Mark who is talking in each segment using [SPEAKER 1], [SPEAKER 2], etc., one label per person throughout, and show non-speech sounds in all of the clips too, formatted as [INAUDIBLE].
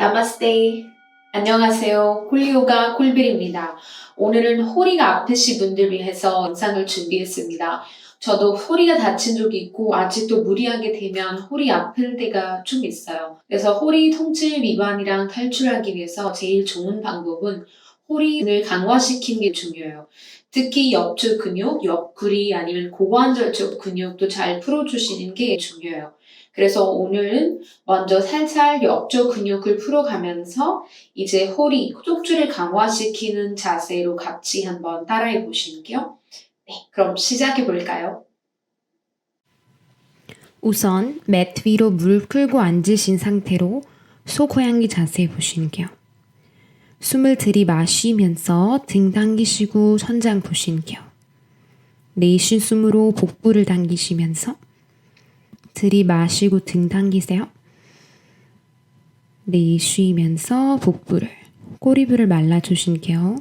[SPEAKER 1] 나마스테. 안녕하세요. 홀리오가 콜빌입니다. 오늘은 허리가 아프신 분들 위해서 영상을 준비했습니다. 저도 허리가 다친 적이 있고 아직도 무리하게 되면 허리 아플 때가 좀 있어요. 그래서 허리 통증 위반이랑 탈출하기 위해서 제일 좋은 방법은 허리를 강화시키는 게 중요해요. 특히 옆쪽 근육, 옆구리 아니면 고관절 쪽 근육도 잘 풀어주시는 게 중요해요. 그래서 오늘은 먼저 살살 옆쪽 근육을 풀어가면서 이제 허리, 쪽줄을 강화시키는 자세로 같이 한번 따라해 보실게요. 네, 그럼 시작해 볼까요?
[SPEAKER 2] 우선 매트 위로 무릎 꿇고 앉으신 상태로 소고양이 자세 보실게요. 숨을 들이마시면서 등 당기시고 천장 보실게요. 내쉬 숨으로 복부를 당기시면서 들이마시고 등 당기세요. 내쉬면서 복부를 꼬리부를 말라주실게요.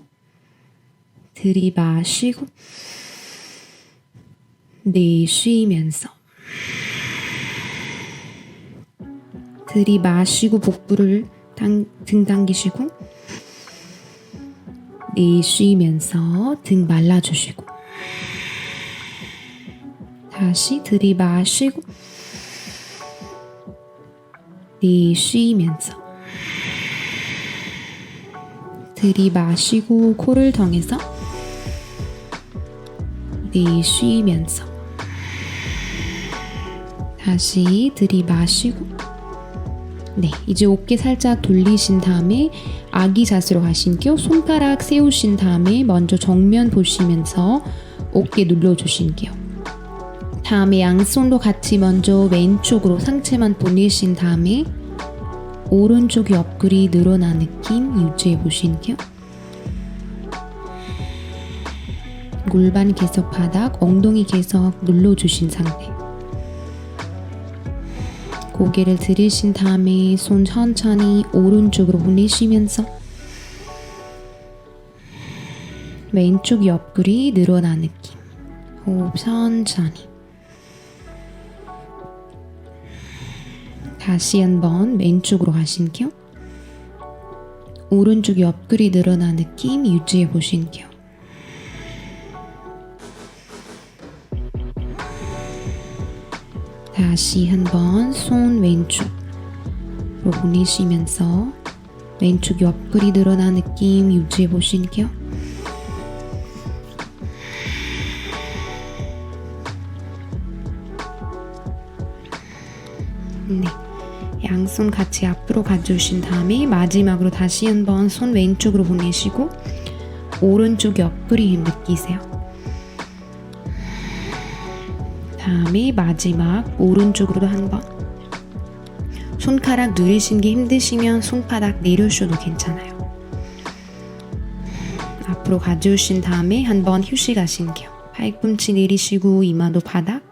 [SPEAKER 2] 들이마시고 내쉬면서 들이마시고 복부를 당, 등 당기시고 내쉬면서 등 말라 주시고 다시 들이마시고 내쉬면서 들이마시고 코를 통해서 내쉬면서 다시 들이마시고 네, 이제 어깨 살짝 돌리신 다음에 아기 자세로 가신게요. 손가락 세우신 다음에 먼저 정면 보시면서 어깨 눌러주신게요. 다음에 양손도 같이 먼저 왼쪽으로 상체만 보내신 다음에 오른쪽 옆구리 늘어난 느낌 유지해 보신게요. 골반 계속 바닥, 엉덩이 계속 눌러주신 상태. 고개를 들으신 다음에 손 천천히 오른쪽으로 보내시면서 왼쪽 옆구리 늘어난 느낌. 호흡 천천히. 다시 한번 왼쪽으로 가신게요. 오른쪽 옆구리 늘어난 느낌 유지해 보신게요. 다시 한번 손 왼쪽으로 보내시면서 왼쪽 옆구리 늘어난 느낌 유지해 보실게요. 네. 양손 같이 앞으로 가주신 다음에 마지막으로 다시 한번 손 왼쪽으로 보내시고 오른쪽 옆구리 힘 느끼세요. 다음에 마지막 오른쪽으로도 한번 손가락 누르신 게 힘드시면 손바닥 내려셔도 괜찮아요. 앞으로 가져오신 다음에 한번 휴식하신게요. 팔꿈치 내리시고 이마도 바닥.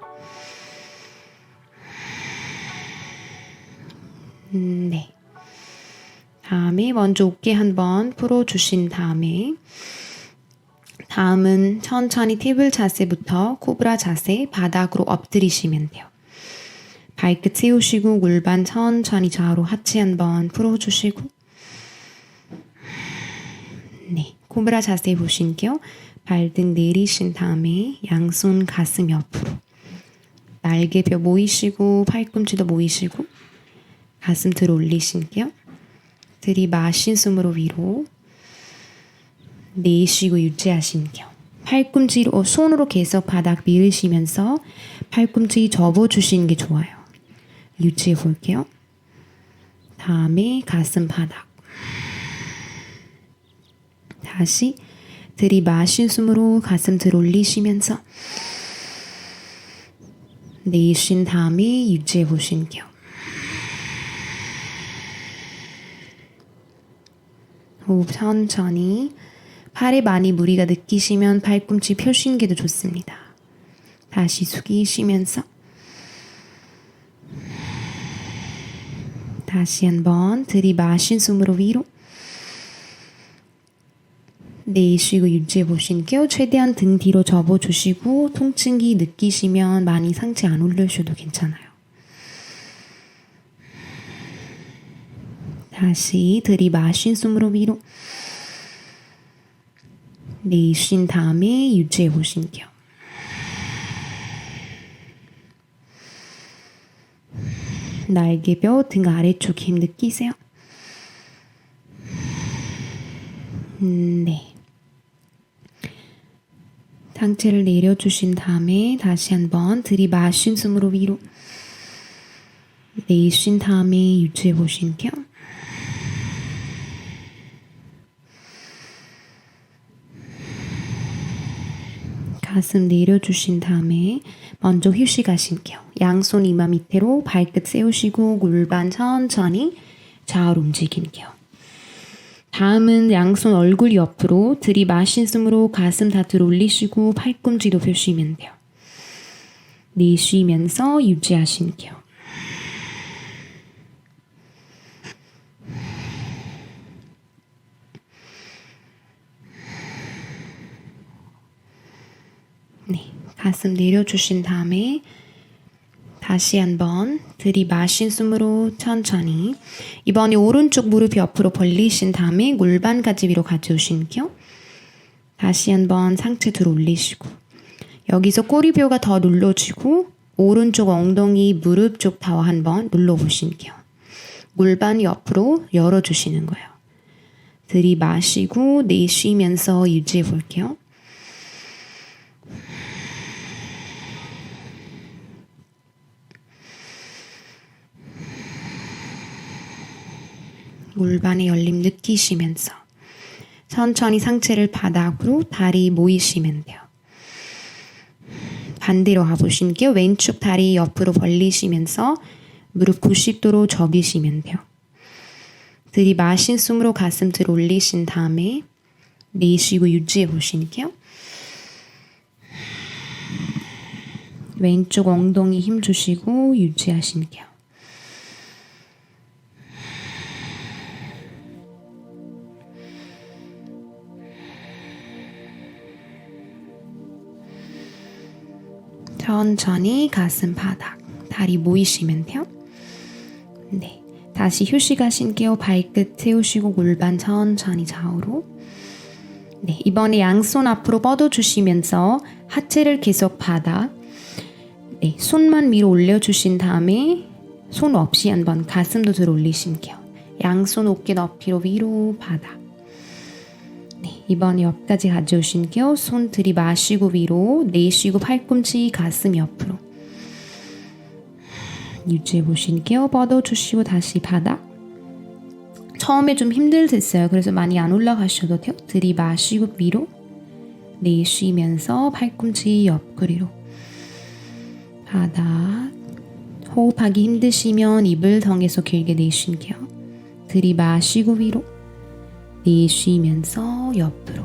[SPEAKER 2] 다음에 먼저 어깨 한번 풀어주신 다음에 다음은 천천히 테이블 자세부터 코브라 자세 바닥으로 엎드리시면 돼요. 발끝 세우시고 골반 천천히 좌우로 하체 한번 풀어주시고 네, 코브라 자세 보실게요. 발등 내리신 다음에 양손 가슴 옆으로 날개뼈 모이시고 팔꿈치도 모이시고 가슴 들 올리실게요. 들이마신 숨으로 위로 내쉬고 유지하실게요. 팔꿈치로 손으로 계속 바닥 밀으시면서 팔꿈치 접어주시는 게 좋아요. 유지해 볼게요. 다음에 가슴 바닥. 다시 들이마신 숨으로 가슴 들 올리시면서 내쉰 다음에 유지해 보실게요. 호흡 천천히 팔에 많이 무리가 느끼시면 팔꿈치 펴신 게도 좋습니다. 다시 숙이시면서 다시 한번 들이마신 숨으로 위로 내쉬고 유지해 보실게요. 최대한 등 뒤로 접어 주시고 통증기 느끼시면 많이 상체 안 올려주셔도 괜찮아요. 다시 들이마신 숨으로 위로. 내쉰 다음에 유지해 보실게요. 날개뼈 등 아래쪽 힘 느끼세요? 음, 네. 상체를 내려주신 다음에 다시 한번 들이마신 숨으로 위로 내쉰 다음에 유지해 보실게요. 가슴 내려주신 다음에 먼저 휴식하실게요. 양손 이마 밑으로 발끝 세우시고 골반 천천히 좌우로 움직일게요. 다음은 양손 얼굴 옆으로 들이마신 숨으로 가슴 다 들어올리시고 팔꿈치도 펴시면 돼요. 내쉬면서 유지하실게요. 네, 가슴 내려주신 다음에 다시 한번 들이마신 숨으로 천천히 이번에 오른쪽 무릎 옆으로 벌리신 다음에 골반까지 위로 가져오실게요. 다시 한번 상체 들어 올리시고 여기서 꼬리뼈가 더 눌러지고 오른쪽 엉덩이 무릎 쪽 다 한번 눌러보실게요. 골반 옆으로 열어주시는 거예요. 들이마시고 내쉬면서 유지해 볼게요. 골반의 열림 느끼시면서 천천히 상체를 바닥으로 다리 모이시면 돼요. 반대로 가보실게요. 왼쪽 다리 옆으로 벌리시면서 무릎 90도로 접이시면 돼요. 들이마신 숨으로 가슴 들어 올리신 다음에 내쉬고 유지해 보실게요. 왼쪽 엉덩이 힘 주시고 유지하실게요. 천천히 가슴 바닥, 다리 모이시면 돼요. 네. 다시 휴식하실게요. 발끝 세우시고 골반 천천히 좌우로. 네. 이번에 양손 앞으로 뻗어주시면서 하체를 계속 바닥. 네. 손만 위로 올려주신 다음에 손 없이 한번 가슴도 들어 올리실게요. 양손 어깨 높이로 위로 바닥. 네, 이번 옆까지 가져오실게요. 손 들이마시고 위로, 내쉬고 팔꿈치 가슴 옆으로. 유지해 보실게요. 뻗어주시고 다시 바닥. 처음에 좀 힘들겠어요. 그래서 많이 안 올라가셔도 돼요. 들이마시고 위로, 내쉬면서 팔꿈치 옆구리로. 바닥. 호흡하기 힘드시면 입을 통해서 길게 내쉴게요. 들이마시고 위로. 내쉬면서 옆으로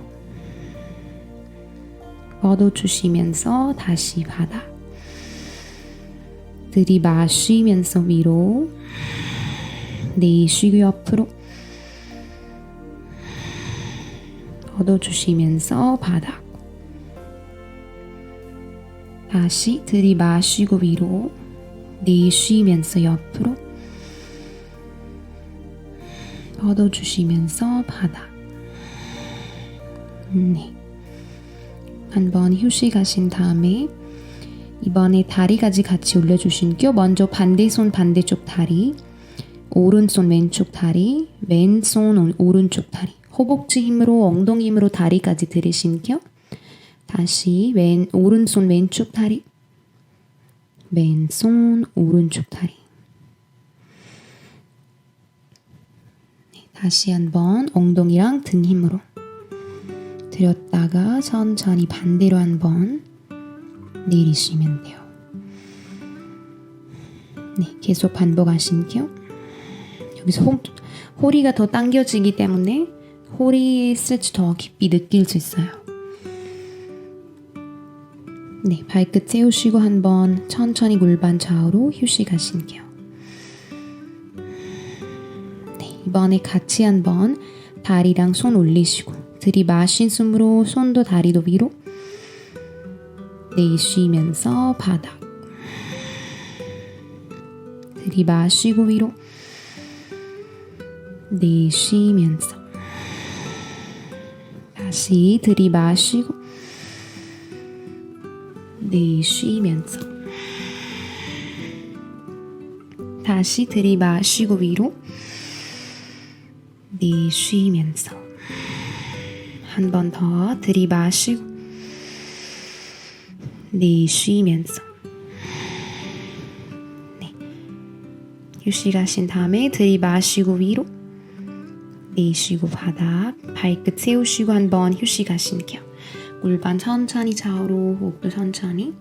[SPEAKER 2] 뻗어주시면서 다시 바닥 들이마시면서 위로 내쉬고 옆으로 뻗어주시면서 바닥 다시 들이마시고 위로 내쉬면서 옆으로 걷어주시면서 바닥. 네. 한번 휴식하신 다음에 이번에 다리까지 같이 올려주신게요. 먼저 반대 손 반대쪽 다리, 오른손 왼쪽 다리, 왼손 오른쪽 다리. 허벅지 힘으로 엉덩이 힘으로 다리까지 들으신게요. 다시 왼 오른손 왼쪽 다리, 왼손 오른쪽 다리. 다시 한번 엉덩이랑 등 힘으로 들였다가 천천히 반대로 한번 내리시면 돼요. 네, 계속 반복하실게요. 여기서 호, 호리가 더 당겨지기 때문에 호리의 스트레치 더 깊이 느낄 수 있어요. 네, 발끝 세우시고 한번 천천히 골반 좌우로 휴식하실게요. 이번에 같이 한번 다리랑 손 올리시고 들이마신 숨으로 손도 다리도 위로 내쉬면서 바닥 들이마시고 위로 내쉬면서 다시 들이마시고 내쉬면서 다시 들이마시고 위로 내쉬면서 한 번 더 들이마시고 내쉬면서 네. 휴식하신 다음에 들이마시고 위로 내쉬고 바닥 발끝 세우시고 한 번 휴식하실게요. 골반 천천히 좌우로 호흡도 천천히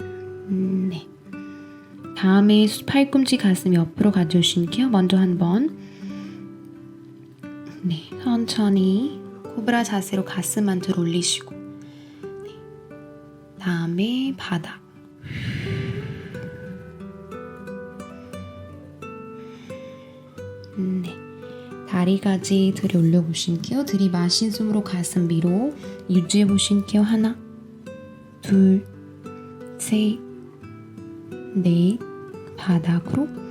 [SPEAKER 2] 음, 네. 다음에 팔꿈치 가슴 옆으로 가져오실게요. 먼저 한번 네, 천천히 코브라 자세로 가슴만 들어 올리시고 네. 다음에 바닥 음, 네. 다리까지 들이 올려보실게요. 들이마신 숨으로 가슴 위로 유지해보실게요. 하나, 둘, 셋, 넷, 바닥으로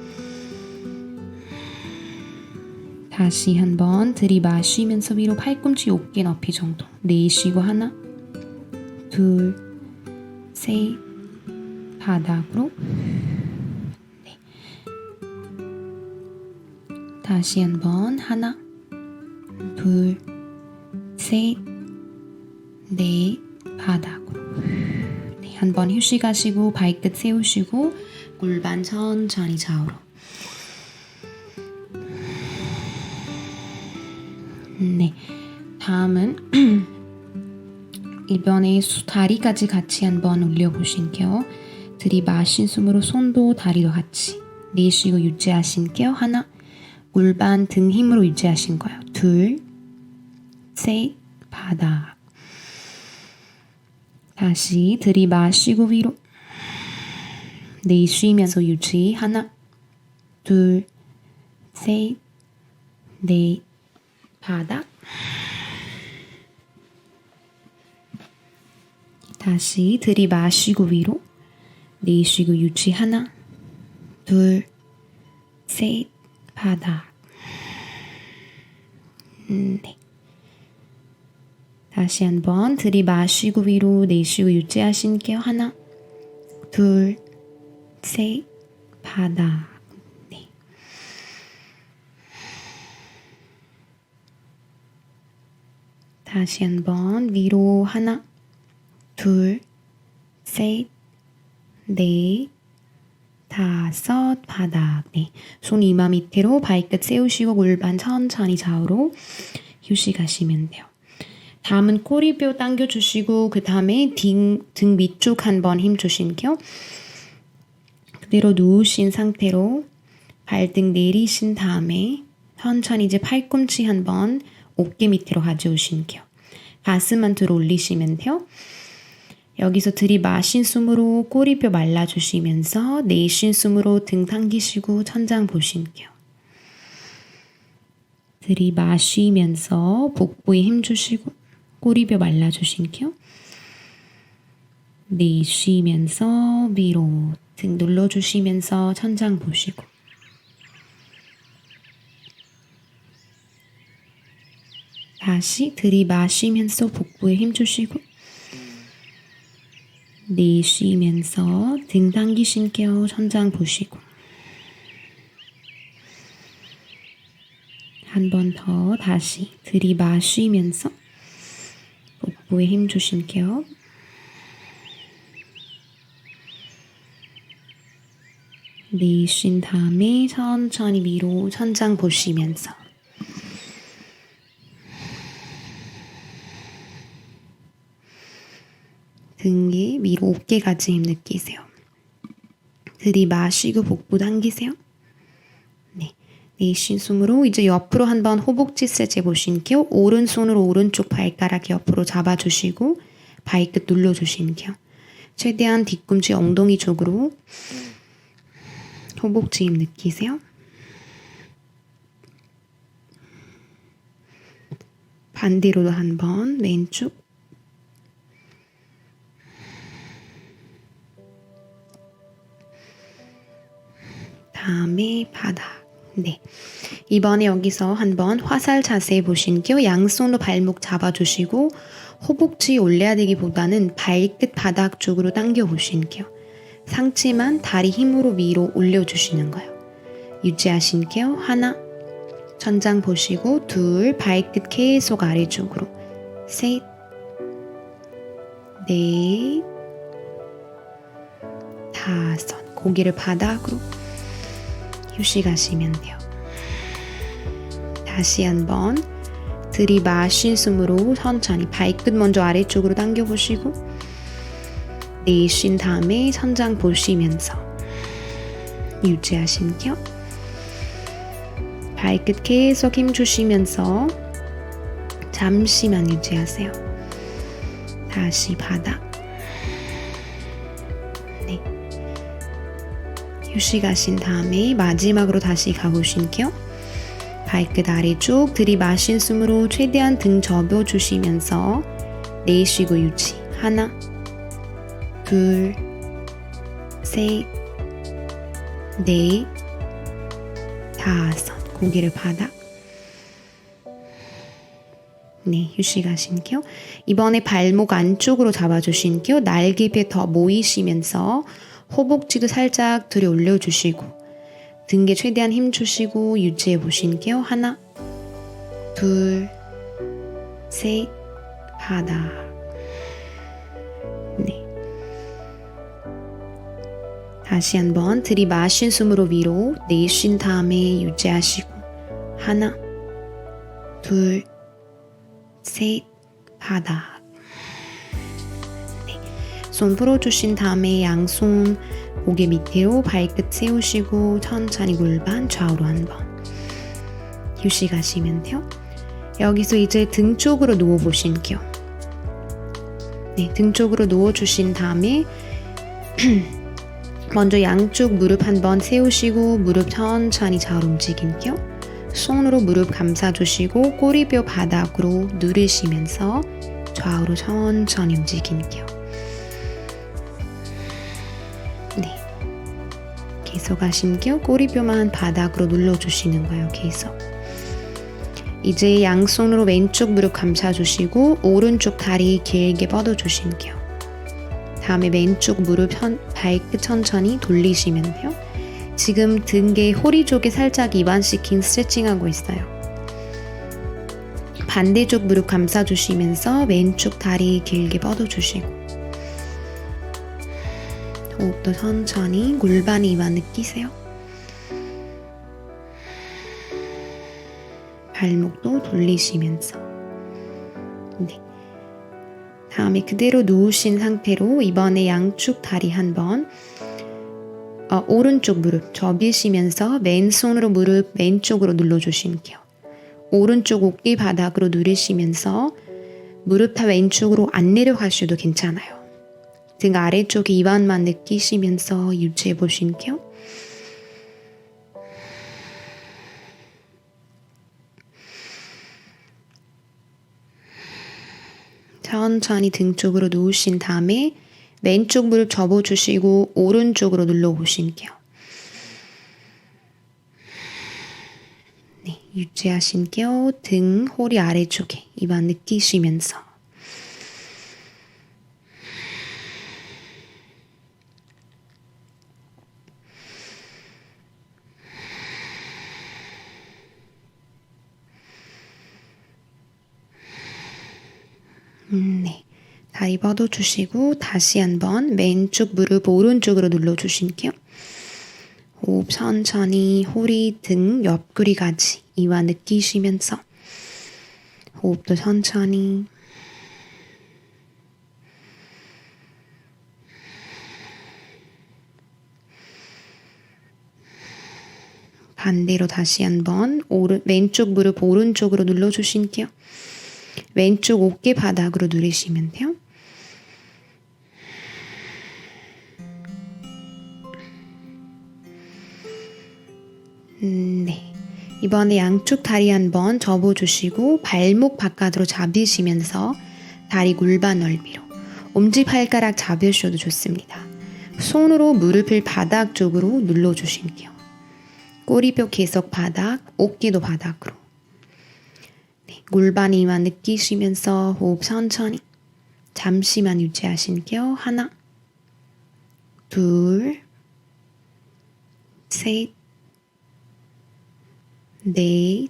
[SPEAKER 2] 다시 한번 들이마시면서 위로 팔꿈치 어깨 높이 정도. 내쉬고 하나, 둘, 셋, 바닥으로. 다시 한번 하나, 둘, 셋, 넷, 바닥으로. 네, 한번 휴식하시고 발끝 세우시고 골반 천천히 좌우로. 네, 다음은 [CLEARS THROAT] 이번에 수- 다리까지 같이 한번 올려보실게요. 들이마신 숨으로 손도 다리도 같이 내쉬고 유지하실게요. 하나, 골반 등 힘으로 유지하신 거예요. 둘, 셋, 바닥. 다시 들이마시고 위로. 내쉬면서 유지. 하나, 둘, 셋, 넷, 바닥. 다시 들이마시고 위로. 내쉬고 유지. 하나, 둘, 셋, 바닥. 음, 네. 다시 한번 들이마시고 위로 내쉬고 유지하실게요. 하나, 둘, 셋, 바닥. 네. 다시 한번 위로 하나, 둘, 셋, 넷, 다섯 바닥 네. 손 이마 밑으로 발끝 세우시고 골반 천천히 좌우로 휴식하시면 돼요. 다음은 꼬리뼈 당겨주시고 그 다음에 등, 등 위쪽 한번 힘 주실게요. 그대로 누우신 상태로 발등 내리신 다음에 천천히 이제 팔꿈치 한번 어깨 밑으로 가져오실게요. 가슴만 들어 올리시면 돼요. 여기서 들이마신 숨으로 꼬리뼈 말라주시면서 내쉰 숨으로 등 당기시고 천장 보실게요. 들이마시면서 복부에 힘 주시고 꼬리뼈 말라주실게요. 내쉬면서 위로 등 눌러주시면서 천장 보시고 다시 들이마시면서 복부에 힘 주시고 내쉬면서 등 당기실게요. 천장 보시고 한 번 더 다시 들이마시면서 복부에 힘 주실게요. 내쉰 다음에 천천히 위로 천장 보시면서 등에 위로 어깨까지 힘 느끼세요. 들이마시고 복부 당기세요. 네. 내쉰 숨으로 이제 옆으로 한번 호복지 세제 보실게요. 오른손으로 오른쪽 발가락 옆으로 잡아주시고 발끝 눌러주실게요. 최대한 뒤꿈치 엉덩이 쪽으로 호복지 힘 느끼세요. 반대로도 한번 왼쪽 다음에 바닥. 네. 이번에 여기서 한번 화살 자세 보신게요. 양손으로 발목 잡아주시고 허벅지 올려야 되기보다는 발끝 바닥 쪽으로 당겨 보신게요. 상체만 다리 힘으로 위로 올려주시는 거예요. 유지하신게요. 하나, 천장 보시고 둘, 발끝 계속 아래쪽으로 셋, 넷, 다섯. 고개를 바닥으로 휴식하시면 돼요. 다시 한번 들이마신 숨으로 천천히 발끝 먼저 아래쪽으로 당겨보시고 내쉰 다음에 천장 보시면서 유지하신겨. 발끝 계속 힘 주시면서 잠시만 유지하세요. 다시 바닥. 휴식 하신 다음에 마지막으로 다시 가보실게요. 발끝 아래쪽 들이마신 숨으로 최대한 등 접어주시면서 내쉬고 유지. 하나, 둘, 셋, 넷, 다섯. 고개를 바닥. 네, 휴식하신게요. 이번에 발목 안쪽으로 잡아주신게요. 날개뼈 더 모이시면서 허벅지도 살짝 들여 올려주시고 등에 최대한 힘 주시고 유지해 보신게요. 하나, 둘, 셋, 바닥. 네. 다시 한번 들이마신 숨으로 위로 내쉰 다음에 유지하시고 하나, 둘, 셋, 바닥. 네. 손 풀어주신 다음에 양손 고개 밑으로 발끝 세우시고 천천히 골반 좌우로 한번 휴식하시면 돼요. 여기서 이제 등 쪽으로 누워 보실게요. 네, 등 쪽으로 누워 주신 다음에 [CLEARS THROAT] 먼저 양쪽 무릎 한번 세우시고 무릎 천천히 잘 움직임게요. 손으로 무릎 감싸주시고 꼬리뼈 바닥으로 누르시면서 좌우로 천천히 움직임게요. 계속 하심겨 꼬리뼈만 바닥으로 눌러주시는 거예요. 계속. 이제 양손으로 왼쪽 무릎 감싸주시고 오른쪽 다리 길게 뻗어주실게요. 다음에 왼쪽 무릎 천, 발끝 천천히 돌리시면 돼요. 지금 등계 허리 쪽에 살짝 이완시킨 스트레칭하고 있어요. 반대쪽 무릎 감싸주시면서 왼쪽 다리 길게 뻗어주시고 호흡도 천천히 골반 이완 느끼세요. 발목도 돌리시면서 네. 다음에 그대로 누우신 상태로 이번에 양쪽 다리 한번 어, 오른쪽 무릎 접이시면서 왼손으로 무릎 왼쪽으로 눌러주실게요. 오른쪽 어깨 바닥으로 누르시면서 무릎 다 왼쪽으로 안 내려가셔도 괜찮아요. 등 아래쪽에 이완만 느끼시면서 유지해 보실게요. 천천히 등 쪽으로 누우신 다음에 왼쪽 무릎 접어주시고 오른쪽으로 눌러보실게요. 네, 유지하실게요. 등, 허리 아래쪽에 이만 느끼시면서 음, 네. 다리 뻗어주시고 다시 한번 왼쪽 무릎 오른쪽으로 눌러주실게요. 호흡 천천히 허리 등 옆구리까지 이와 느끼시면서 호흡도 천천히 반대로 다시 한번 오른, 왼쪽 무릎 오른쪽으로 눌러주실게요. 왼쪽 어깨 바닥으로 누르시면 돼요. 음, 네. 이번에 양쪽 다리 한번 접어주시고 발목 바깥으로 잡으시면서 다리 골반 넓이로 엄지발가락 잡으셔도 좋습니다. 손으로 무릎을 바닥 쪽으로 눌러주실게요. 꼬리뼈 계속 바닥, 어깨도 바닥으로. 네, 골반이만 느끼시면서 호흡 천천히. 잠시만 유지하실게요. 하나, 둘, 셋, 넷,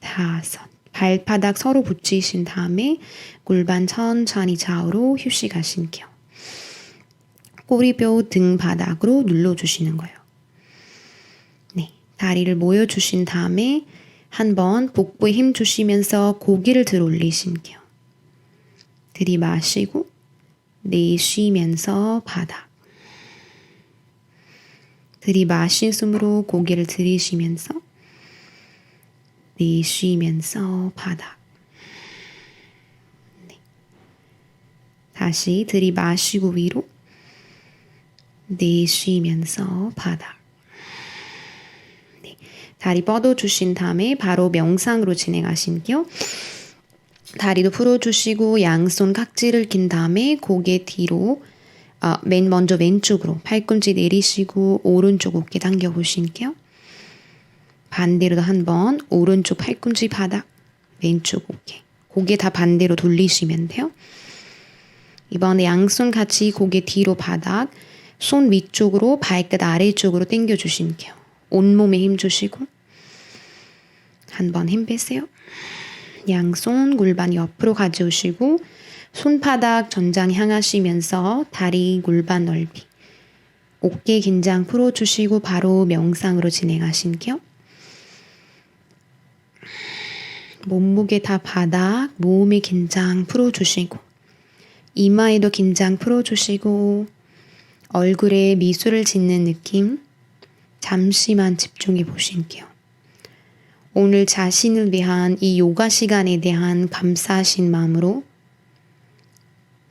[SPEAKER 2] 다섯. 발바닥 서로 붙이신 다음에 골반 천천히 좌우로 휴식하실게요. 꼬리뼈 등 바닥으로 눌러주시는 거예요. 네, 다리를 모여주신 다음에 한번 복부에 힘 주시면서 고개를 들어 올리실게요. 들이마시고 내쉬면서 바닥. 들이마신 숨으로 고개를 들이쉬면서 내쉬면서 바닥. 네. 다시 들이마시고 위로 내쉬면서 바닥. 네. 다리 뻗어주신 다음에 바로 명상으로 진행하실게요. 다리도 풀어주시고 양손 각지를 긴 다음에 고개 뒤로 어, 맨 먼저 왼쪽으로 팔꿈치 내리시고 오른쪽 어깨 당겨 보실게요. 반대로도 한번 오른쪽 팔꿈치 바닥 왼쪽 어깨 고개 다 반대로 돌리시면 돼요. 이번에 양손 같이 고개 뒤로 바닥 손 위쪽으로 발끝 아래쪽으로 당겨 주실게요. 온몸에 힘 주시고 한 번 힘 빼세요. 양손 골반 옆으로 가져오시고 손바닥 전장 향하시면서 다리 골반 넓이 어깨 긴장 풀어주시고 바로 명상으로 진행하실게요. 몸무게 다 바닥 몸의 긴장 풀어주시고 이마에도 긴장 풀어주시고 얼굴에 미소를 짓는 느낌 잠시만 집중해 보실게요. 오늘 자신을 위한 이 요가 시간에 대한 감사하신 마음으로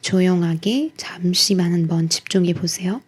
[SPEAKER 2] 조용하게 잠시만 한번 집중해 보세요.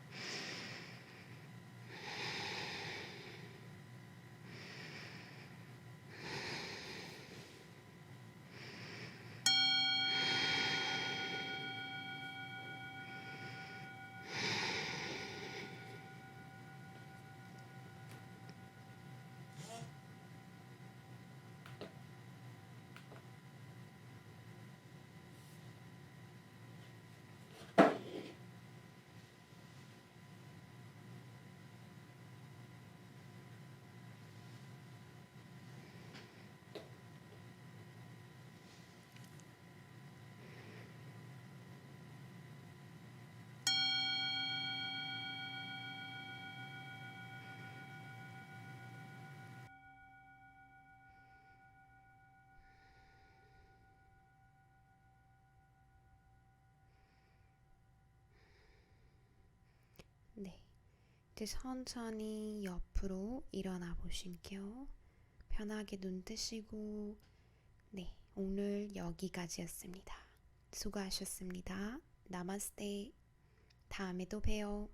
[SPEAKER 2] 이제 천천히 옆으로 일어나 보실게요. 편하게 눈 뜨시고, 네. 오늘 여기까지였습니다. 수고하셨습니다. 나마스테. 다음에 또 봬요.